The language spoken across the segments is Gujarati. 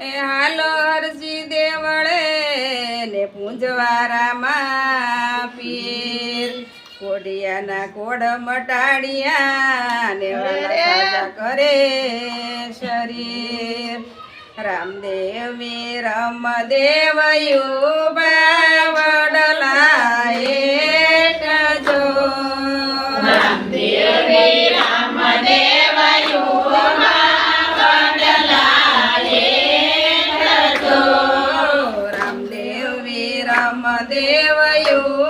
એ હાલો હરજી દેવળે ને પૂંજવારામાં પીર. કોડિયાના કોડ મટાડિયા ને કરે શરીર. રામદેવી રામદેવ યુ બાવા દેવયો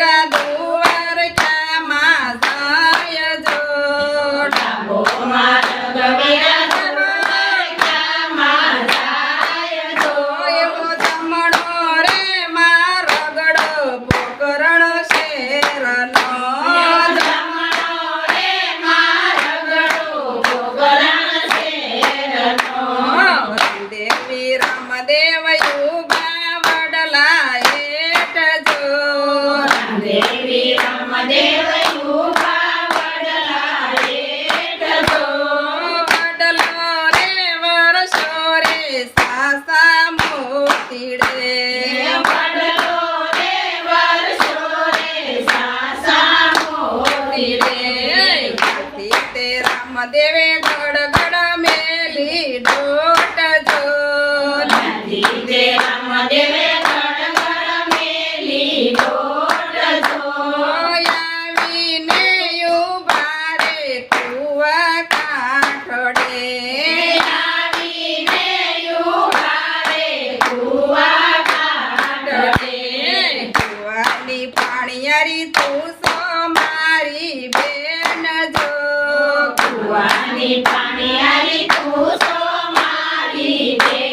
Obrigada! રામદેવે ગડગડ મેલી ડોટ જો રામદેવે ગડગડ મેલી ડોટ જો પાણી તું સો મારી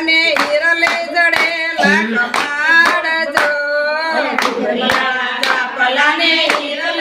ને હિરલે જડે લાકડાડ જો પલાને હિરલે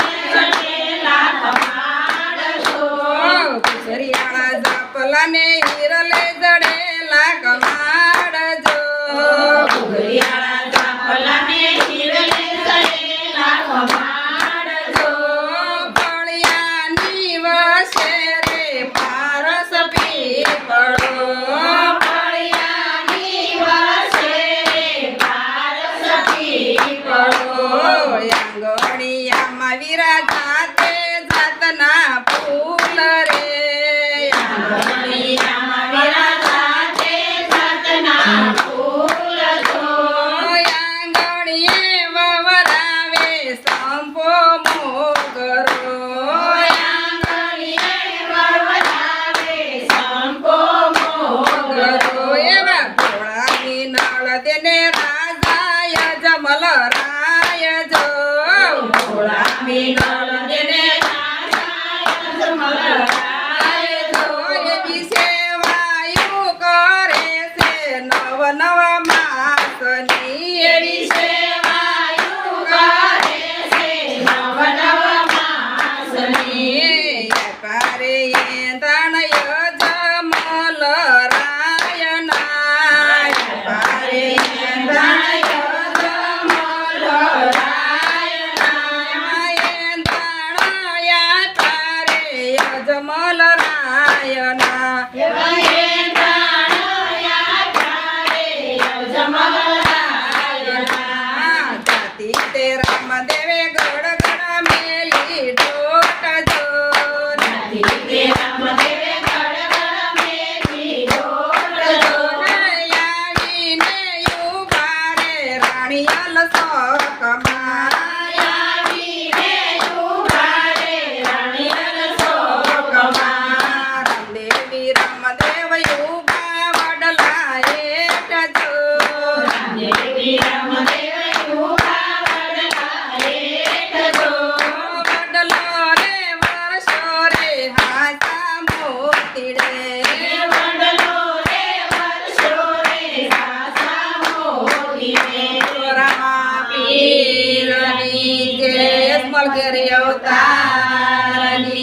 મલરાય જો. ભોળા